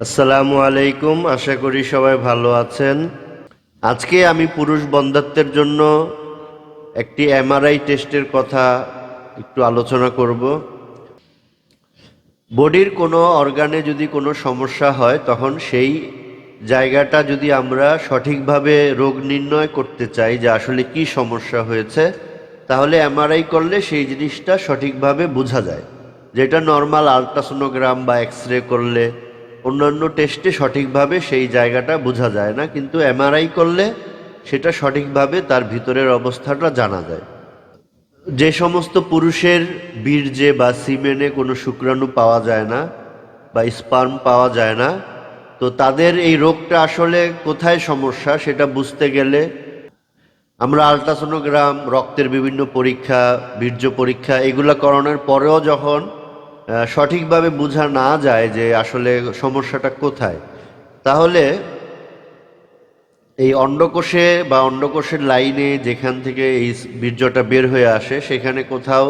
আসসালামু আলাইকুম, আশা করি সবাই ভালো আছেন। আজকে আমি পুরুষ বন্ধাত্বের জন্য একটি এমআরআই টেস্টের কথা একটু আলোচনা করব। বডির কোনো অর্গানে যদি কোনো সমস্যা হয়, তখন সেই জায়গাটা যদি আমরা সঠিকভাবে রোগ নির্ণয় করতে চাই, যে আসলে কি সমস্যা হয়েছে, তাহলে এমআরআই করলে সেই জিনিসটা সঠিকভাবে বোঝা যায়। যেটা নর্মাল আলট্রাসোনোগ্রাম বা এক্স রে করলে অন্যান্য টেস্টে সঠিকভাবে সেই জায়গাটা বোঝা যায় না, কিন্তু এমআরআই করলে সেটা সঠিকভাবে তার ভিতরের অবস্থাটা জানা যায়। যে সমস্ত পুরুষের বীর্যে বা সিমেনে কোনো শুক্রাণু পাওয়া যায় না বা স্পার্ম পাওয়া যায় না, তো তাদের এই রোগটা আসলে কোথায় সমস্যা সেটা বুঝতে গেলে আমরা আলট্রাসোনোগ্রাম রক্তের বিভিন্ন পরীক্ষা, বীর্য পরীক্ষা এগুলো করানোর পরেও যখন সঠিকভাবে বোঝা না যায় যে আসলে সমস্যাটা কোথায়। তাহলে এই অন্ডকোষে বা অন্ডকোষের লাইনে যেখান থেকে এই বীর্যটা বের হয়ে আসে, সেখানে কোথাও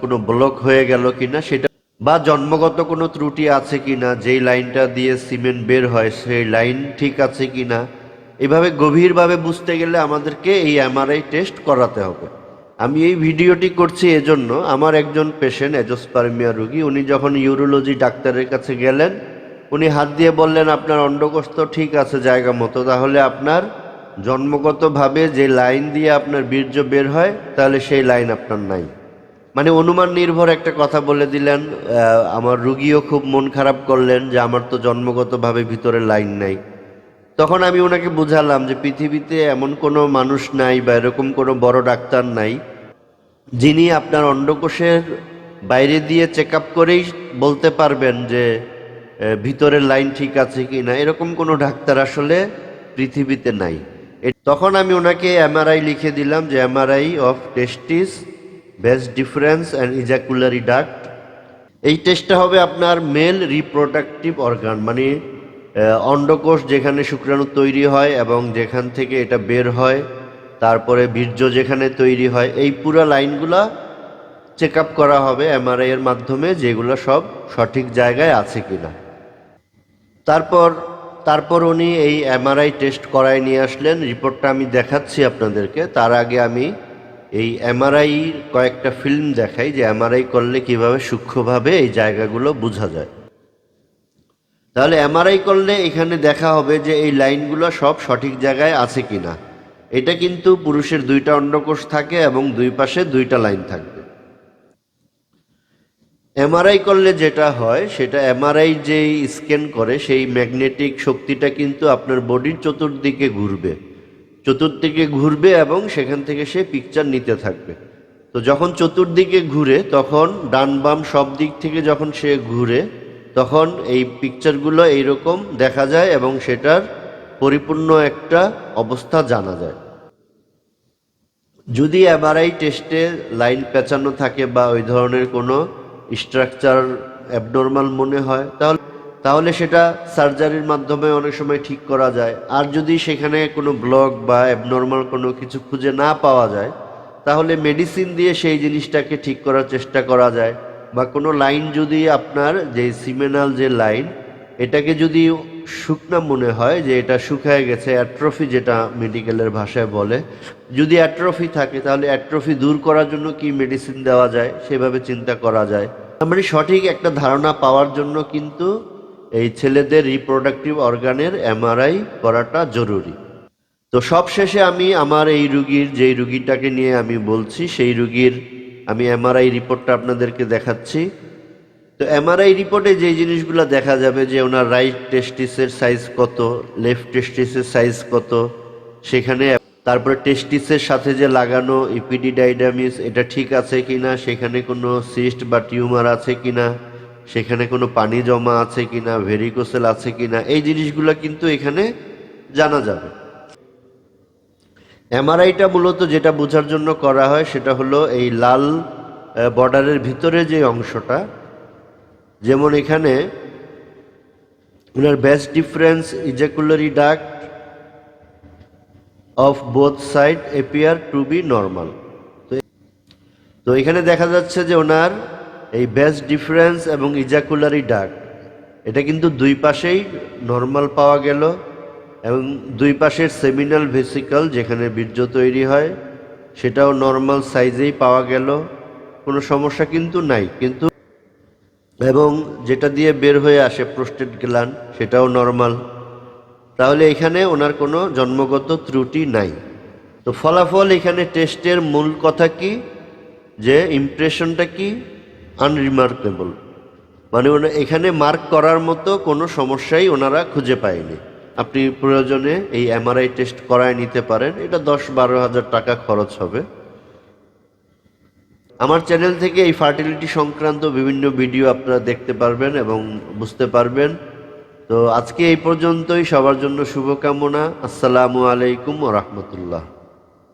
কোনো ব্লক হয়ে গেল কিনা সেটা বা জন্মগত কোনো ত্রুটি আছে কিনা, যেই লাইনটা দিয়ে সিমেন্ট বের হয় সেই লাইন ঠিক আছে কিনা, এভাবে গভীরভাবে বুঝতে গেলে আমাদেরকে এই এমআরআই টেস্ট করাতে হবে। আমি এই ভিডিওটি করছি এজন্য আমার একজন পেশেন্ট এজোস্পার্মিয়া রুগী, উনি যখন ইউরোলজি ডাক্তারের কাছে গেলেন, উনি হাত দিয়ে বললেন, আপনার অন্ডকোষ তো ঠিক আছে, জায়গা মতো, তাহলে আপনার জন্মগতভাবে যে লাইন দিয়ে আপনার বীর্য বের হয়, তাহলে সেই লাইন আপনার নাই। মানে অনুমান নির্ভর একটা কথা বলে দিলেন আমার রুগীও খুব মন খারাপ করলেন যে আমার তো জন্মগতভাবে ভিতরে লাইন নাই। তখন আমি ওনাকে বুঝালাম যে পৃথিবীতে এমন কোনো মানুষ নাই বা এরকম কোনো বড় ডাক্তার নাই যিনি আপনার অন্ডকোষের বাইরে দিয়ে চেক আপ করেই বলতে পারবেন যে ভিতরের লাইন ঠিক আছে কি না এরকম কোনো ডাক্তার আসলে পৃথিবীতে নাই। তখন আমি ওনাকে এমআরআই লিখে দিলাম যে, এমআরআই অফ টেস্টিস, বেস্ট ডিফারেন্স অ্যান্ড ইজাকুলারি ডাক্ট। এই টেস্টটা হবে আপনার মেল রিপ্রোডাক্টিভ অর্গান মানে অন্ডকোষ যেখানে শুক্রাণু তৈরি হয় এবং যেখান থেকে এটা বের হয়। তারপরে বীর্য যেখানে তৈরি হয়, এই পুরো লাইনগুলা চেক আপ করা হবে এমআরআই এর মাধ্যমে যেগুলো সব সঠিক জায়গায় আছে কিনা। তারপর তারপর উনি এই এমআরআই টেস্ট করায় নিয়ে আসলেন। রিপোর্টটা আমি দেখাচ্ছি আপনাদেরকে। তার আগে আমি এই এমআরআই কয়েকটা ফিল্ম দেখাই, যে এমআরআই করলে কীভাবে সূক্ষ্মভাবে এই জায়গাগুলো বোঝা যায়। তাহলে এমআরআই করলে এখানে দেখা হবে যে এই লাইনগুলো সব সঠিক জায়গায় আছে কিনা। এটা কিন্তু পুরুষের দুইটা অন্ডকোষ থাকে এবং দুই পাশে দুইটা লাইন থাকবে। এমআরআই করলে যেটা হয়, সেটা এমআরআই যেই স্ক্যান করে, সেই ম্যাগনেটিক শক্তিটা কিন্তু আপনার বডির চতুর্দিকে ঘুরবে। চতুর্দিকে ঘুরবে এবং সেখান থেকে সে পিকচার নিতে থাকবে। তো যখন চতুর্দিকে ঘুরে, তখন ডান বাম সব দিক থেকে যখন সে ঘুরে, তখন এই পিকচারগুলো এইরকম দেখা যায় এবং সেটার পরিপূর্ণ একটা অবস্থা জানা যায়। যদি এমআরআই টেস্টে লাইন পেঁচানো থাকে বা ওই ধরনের কোনো স্ট্রাকচার অ্যাবনর্মাল মনে হয়, তাহলে তাহলে সেটা সার্জারির মাধ্যমে অনেক সময় ঠিক করা যায়। আর যদি সেখানে কোনো ব্লক বা অ্যাবনর্মাল কোনো কিছু খুঁজে না পাওয়া যায়, তাহলে মেডিসিন দিয়ে সেই জিনিসটাকে ঠিক করার চেষ্টা করা যায়। বা কোনো লাইন যদি আপনার যে সিমেনাল যে লাইন এটাকে যদি শুকনা মনে হয় যে এটা শুকায় গেছে, অ্যাট্রফি যেটা মেডিকেলের ভাষায় বলে, যদি অ্যাট্রফি থাকে, তাহলে অ্যাট্রফি দূর করার জন্য কি মেডিসিন দেওয়া যায়? সেভাবে চিন্তা করা যায়। মানে সঠিক একটা ধারণা পাওয়ার জন্য কিন্তু এই ছেলেদের রিপ্রোডাক্টিভ অর্গানের এমআরআই করাটা জরুরি। তো সব শেষে আমি আমার এই রুগীর, যেই রুগীটাকে নিয়ে আমি বলছি, সেই রুগীর আমি এমআরআই রিপোর্টটা আপনাদেরকে দেখাচ্ছি। তো এমআরআই রিপোর্টে যে জিনিসগুলো দেখা যাবে যে ওনার রাইট টেস্টিসের সাইজ কত লেফট টেস্টিসের সাইজ কত, সেখানে তারপরে টেস্টিসের সাথে যে লাগানো ইপিডি ডাইডামিস এটা ঠিক আছে কিনা, সেখানে কোনো সিস্ট বা টিউমার আছে কিনা, সেখানে কোনো পানি জমা আছে কিনা ভেরিকোসেল আছে কিনা, এই জিনিসগুলো কিন্তু এখানে জানা যাবে। এমআরআইটা মূলত যেটা বোঝার জন্য করা হয় সেটা হলো এই লাল বর্ডারের ভিতরে যে অংশটা যেমন এখানে ওনার best deferens ejaculatory duct of both side appear to be normal তো এখানে দেখা যাচ্ছে যে ওনার এই বেস্ট ডিফারেন্স এবং ইজাকুলারি ডাক্ট এটা কিন্তু দুই পাশেই নর্মাল পাওয়া গেল এবং দুই পাশের সেমিনাল ভেসিকল যেখানে বীর্য তৈরি হয়, সেটাও নর্মাল সাইজেই পাওয়া গেল। কোনো সমস্যা কিন্তু নাই, কিন্তু এবং যেটা দিয়ে বের হয়ে আসে প্রোস্টেট গ্লান সেটাও নর্মাল। তাহলে এখানে ওনার কোনো জন্মগত ত্রুটি নাই। তো ফলাফল এখানে টেস্টের মূল কথা কি? যে ইমপ্রেশনটা কি? আনরিমার্কেবল মানে এখানে মার্ক করার মতো কোনো সমস্যাই ওনারা খুঁজে পায়নি। আপনি প্রয়োজনে এই এমআরআই টেস্ট করায় নিতে পারেন। এটা দশ বারো হাজার টাকা খরচ হবে। আমার চ্যানেল থেকে এই ফার্টিলিটি সংক্রান্ত বিভিন্ন ভিডিও আপনারা দেখতে পারবেন এবং বুঝতে পারবেন। তো আজকে এই পর্যন্তই। সবার জন্য শুভকামনা। আসসালামু আলাইকুম রহমতুল্লাহ।